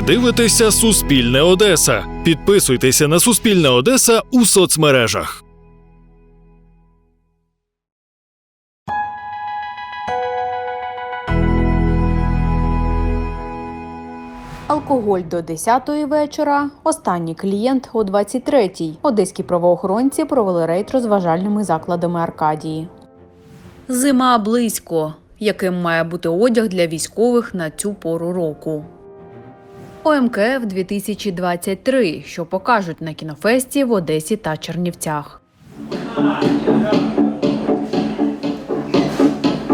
Ви дивитеся Суспільне Одеса. Підписуйтеся на Суспільне Одеса у соцмережах. Алкоголь до 10-ї вечора. Останній клієнт о 23-й. Одеські правоохоронці провели рейд розважальними закладами Аркадії. Зима близько. Яким має бути одяг для військових на цю пору року? ОМКФ 2023, що покажуть на кінофесті в Одесі та Чернівцях.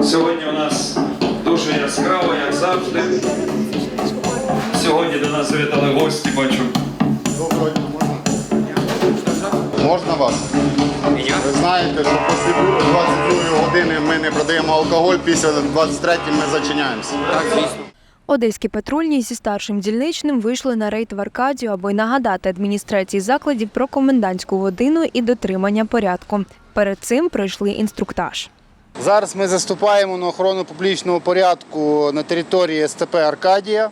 Сьогодні у нас дуже яскраво, як завжди. Сьогодні до нас завітали гості, бачу. Можна вас? Ви знаєте, що після 22 години ми не продаємо алкоголь, після 23 ми зачиняємося. Одеські патрульні зі старшим дільничним вийшли на рейд в Аркадію, аби нагадати адміністрації закладів про комендантську годину і дотримання порядку. Перед цим пройшли інструктаж. Зараз ми заступаємо на охорону публічного порядку на території СТП Аркадія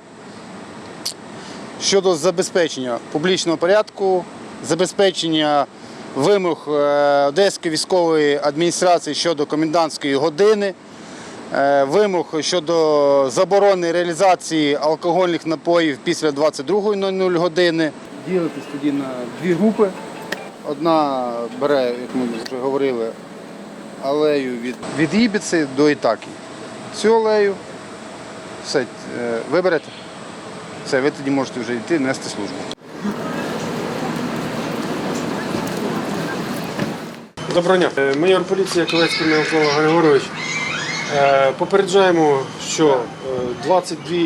щодо забезпечення публічного порядку, забезпечення вимог е, Одеської військової адміністрації щодо комендантської години, вимог щодо заборони реалізації алкогольних напоїв після 22.00 години. Ділитись тоді на дві групи. Одна бере, як ми вже говорили, алею від, від Ібіці до Ітакі. Цю алею все, е, ви. Все, ви тоді можете вже йти нести службу. Доброго дня. Е, Майор поліції Ковецький Микола Григорович. Е, Попереджаємо, що е, 22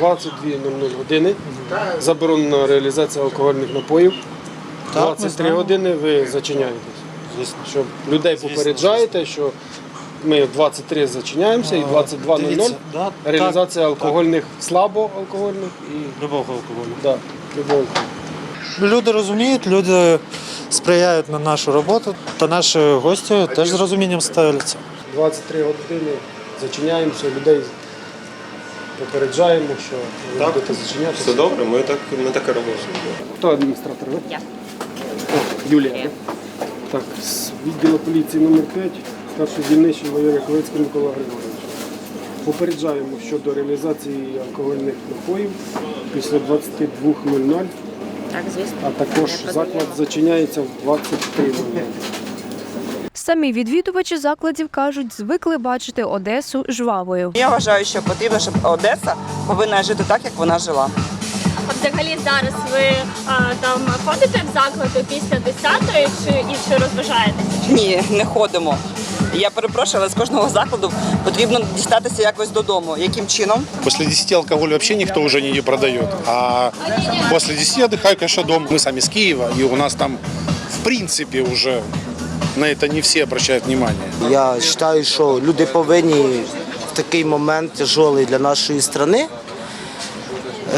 22.00 години заборонена реалізація алкогольних напоїїв. 23 години ви зачиняєтесь. Звісно, що людей попереджаєте, що ми в 23 зачиняємося і 22.00 Дивіться, да, реалізація алкогольних, слабоалкогольних і Любого алкоголю. да, любого. Люди розуміють, люди сприяють на нашу роботу, та наші гості теж з розумінням ставляться. 23 години зачиняємося, людей попереджаємо, що ви будете зачинятися. Все добре, ми так, ми так і робимо. Хто адміністратор? Ви? Я. О, Юлія. да? Так, з відділу поліції номер 5 старший дільничий майор Яковецький Микола Григорович. Попереджаємо щодо реалізації алкогольних напоїв після 22.00, Так, звісно. а також заклад зачиняється в 23.00. Самі відвідувачі закладів кажуть, звикли бачити Одесу жвавою. Я вважаю, що потрібно, щоб Одеса повинна жити так, як вона жила. А взагалі зараз ви а, там ходите в заклади після 10-ї чи і чи розважаєтеся? Ні, не ходимо. Я перепрошую, але з кожного закладу потрібно дістатися якось додому. Яким чином? После 10 алкоголь вообще никто уже не продает. А после 10 отдыхаю, конечно, дома. Мы сами с Киева, и у нас там, в принципе, уже на это не все обращают внимание. Я вважаю, що люди повинні в такий момент тяжелий для нашої країни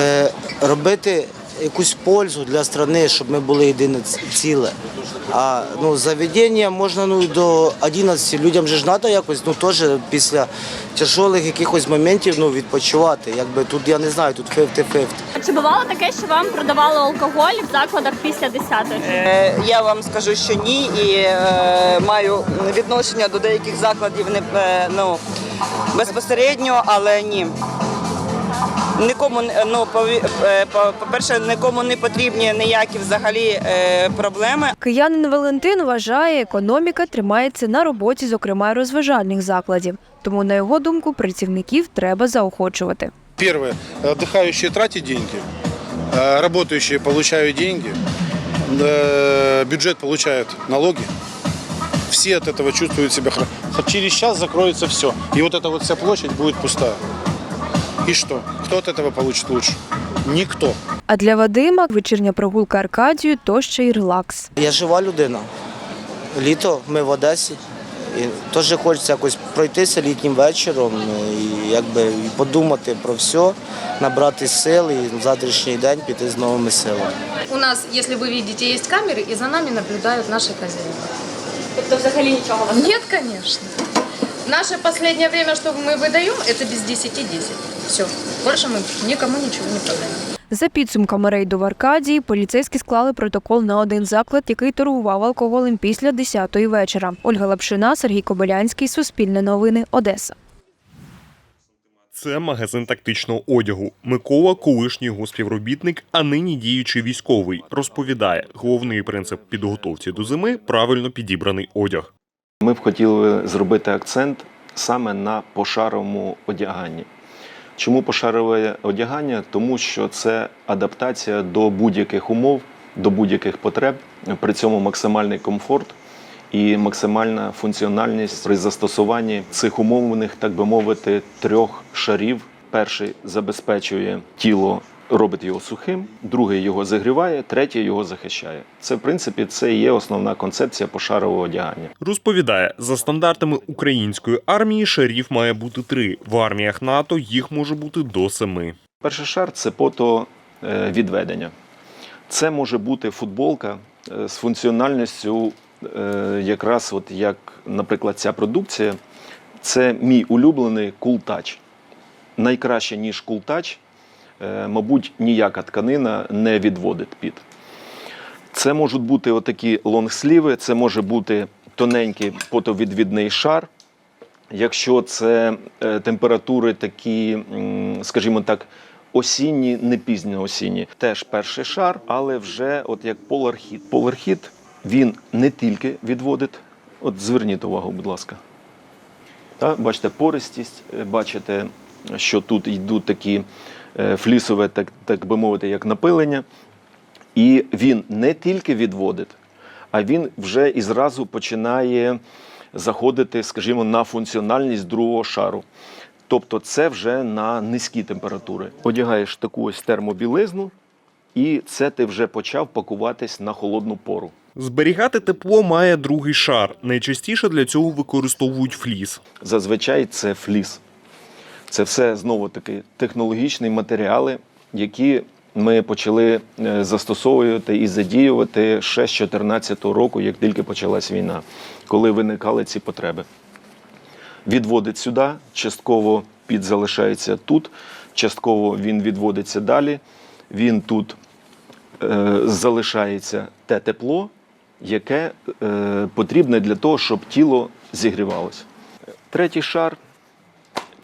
е, робити якусь пользу для країни, щоб ми були єдине ціле. А ну, заведення можна ну, до 11, людям же ж треба якось ну, теж після тяжелих якихось моментів ну, відпочивати. Якби тут я не знаю, тут 50-50. Чи бувало таке, що вам продавали алкоголь в закладах після 10-ї? Е, я вам скажу, що ні, і е, маю відношення до деяких закладів не е, ну, безпосередньо, але ні. Нікому не- ну, пові- е, по- по-перше, нікому не потрібні ніякі взагалі е, проблеми. Киянин Валентин вважає, економіка тримається на роботі, зокрема розважальних закладів. Тому, на його думку, працівників треба заохочувати. Первое, отдыхающие тратят деньги, э, работающие получают деньги, э, бюджет получает налоги. Все от этого чувствуют себя хорошо. Через час закроется все. И вот эта вот вся площадь будет пустая. И что? Кто от этого получит лучше? Никто. А для Вадима вечірня прогулка Аркадію то ще й релакс. Я жива людина. Літо ми в Одесі. І теж хочеться якось пройтися літнім вечором ну, і якби і подумати про все, набрати сил і на завтрашній день піти з новими силами. У нас, если вы видите, есть камеры, и за нами наблюдают наши хозяева. Тобто взагалі нічого у вас? Нет, конечно. Наше последнее время, что мы выдаем, это без 10-10. Все. Больше мы никому ничего не продаем. За підсумками рейду в Аркадії, поліцейські склали протокол на один заклад, який торгував алкоголем після 10-ї вечора. Ольга Лапшина, Сергій Кобилянський, Суспільне новини, Одеса. Це магазин тактичного одягу. Микола, колишній його співробітник, а нині діючий військовий, розповідає, головний принцип підготовці до зими правильно підібраний одяг. Ми б хотіли зробити акцент саме на пошаровому одяганні. Чому пошарове одягання? Тому що це адаптація до будь-яких умов, до будь-яких потреб, при цьому максимальний комфорт і максимальна функціональність при застосуванні цих умовних, так би мовити, трьох шарів. Перший забезпечує тіло, робить його сухим, другий його загріває, третій його захищає. Це в принципі це є основна концепція пошарового одягання. Розповідає, за стандартами української армії шарів має бути три. В арміях НАТО їх може бути до семи. Перший шар це потовідведення. Це може бути футболка е, з функціональністю, е, якраз от як, наприклад, ця продукція. Це мій улюблений Cool Найкраще, ніж е, мабуть, ніяка тканина не відводить під. Це можуть бути отакі лонгсліви, це може бути тоненький потовідвідний шар. Якщо це е, температури такі, скажімо так, осінні, не пізні осінні, теж перший шар, але вже от як полархіт. Полархіт він не тільки відводить, от зверніть увагу, будь ласка. Та, бачите, пористість, е, бачите, що тут йдуть такі е, флісове, так, так би мовити, як напилення. І він не тільки відводить, а він вже і зразу починає заходити, скажімо, на функціональність другого шару. Тобто це вже на низькі температури. Одягаєш таку ось термобілизну, і це ти вже почав пакуватись на холодну пору. Зберігати тепло має другий шар. Найчастіше для цього використовують фліс. Зазвичай це фліс. Це все знову таки технологічні матеріали, які ми почали е, застосовувати і задіювати ще з 2014 року, як тільки почалась війна, коли виникали ці потреби. Відводить сюди, частково під залишається тут, частково він відводиться далі. Він тут е, залишається те тепло, яке е, потрібне для того, щоб тіло зігрівалося. Третій шар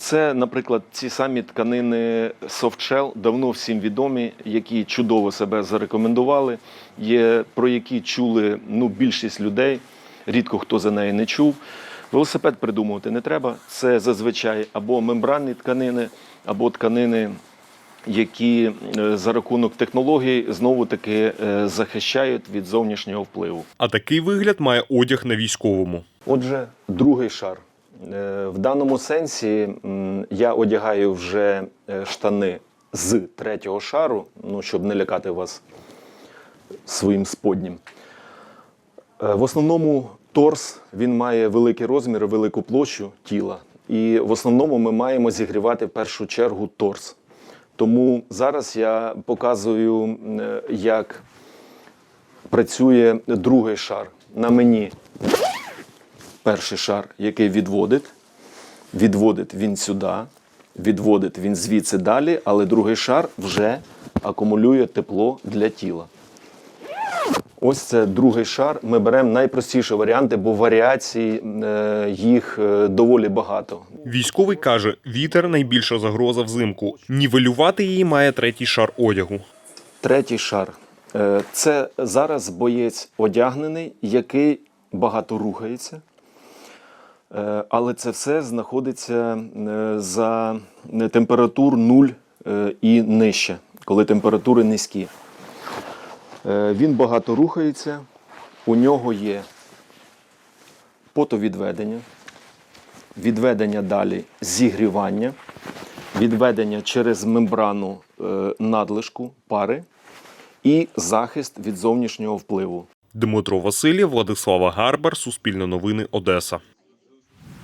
це, наприклад, ці самі тканини Softshell, давно всім відомі, які чудово себе зарекомендували, є, про які чули ну, більшість людей, рідко хто за неї не чув. Велосипед придумувати не треба. Це зазвичай або мембранні тканини, або тканини, які е, за рахунок технологій знову таки е, захищають від зовнішнього впливу. А такий вигляд має одяг на військовому. Отже, другий шар. Е, В даному сенсі я одягаю вже е, штани з третього шару, ну, щоб не лякати вас своїм споднім. Е, В основному торс він має великий розмір, велику площу тіла. І в основному ми маємо зігрівати в першу чергу торс. Тому зараз я показую, як працює другий шар. На мені перший шар, який відводить. Відводить він сюди, відводить він звідси далі, але другий шар вже акумулює тепло для тіла. Ось це другий шар. Ми беремо найпростіші варіанти, бо варіацій е, їх е, доволі багато. Військовий каже, вітер найбільша загроза взимку. Нівелювати її має третій шар одягу. Третій шар. Е, Це зараз боєць одягнений, який багато рухається. Е, Але це все знаходиться е, за температур 0 е, і нижче, коли температури низькі. Е, Він багато рухається, у нього є потовідведення, відведення далі зігрівання, відведення через мембрану е, надлишку пари і захист від зовнішнього впливу. Дмитро Васильєв, Владислава Гарбар, Суспільне новини, Одеса.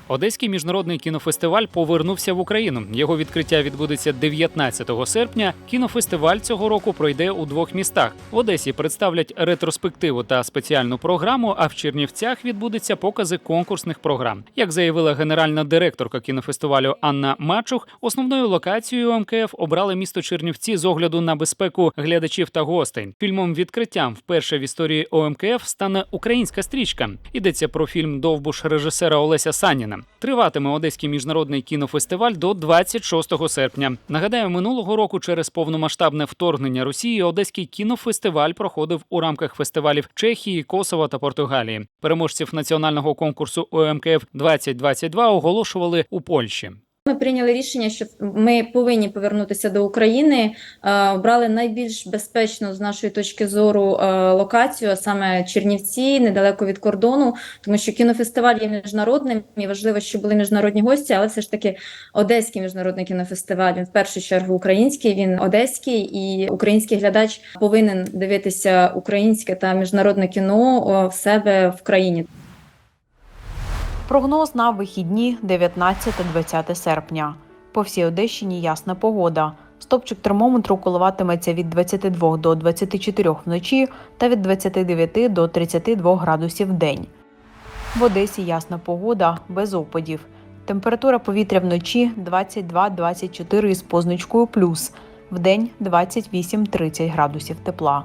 Одеський міжнародний кінофестиваль повернувся в Україну. Його відкриття відбудеться 19 серпня. Кінофестиваль цього року пройде у двох містах. В Одесі представлять ретроспективу та спеціальну програму. А в Чернівцях відбудуться покази конкурсних програм. Як заявила генеральна директорка кінофестивалю Анна Мачух, основною локацією МКФ обрали місто Чернівці з огляду на безпеку глядачів та гостей. Фільмом відкриттям вперше в історії ОМКФ стане українська стрічка. Йдеться про фільм Довбуш режисера Олеся Саніна. Триватиме Одеський міжнародний кінофестиваль до 26 серпня. Нагадаю, минулого року через повномасштабне вторгнення Росії Одеський кінофестиваль проходив у рамках фестивалів Чехії, Косова та Португалії. Переможців національного конкурсу ОМКФ 2022 оголошували у Польщі. Ми прийняли рішення, що ми повинні повернутися до України. е, Обрали найбільш безпечну з нашої точки зору е, локацію, а саме Чернівці, недалеко від кордону, тому що кінофестиваль є міжнародним і важливо, щоб були міжнародні гості, але все ж таки Одеський міжнародний кінофестиваль. Він в першу чергу український, він одеський, і український глядач повинен дивитися українське та міжнародне кіно в себе в країні. Прогноз на вихідні 19-20 серпня. По всій Одещині ясна погода. Стопчик термометру коливатиметься від 22 до 24 вночі та від 29 до 32 градусів в день. В Одесі ясна погода без опадів. Температура повітря вночі 22-24 із позначкою плюс, вдень 28-30 градусів тепла.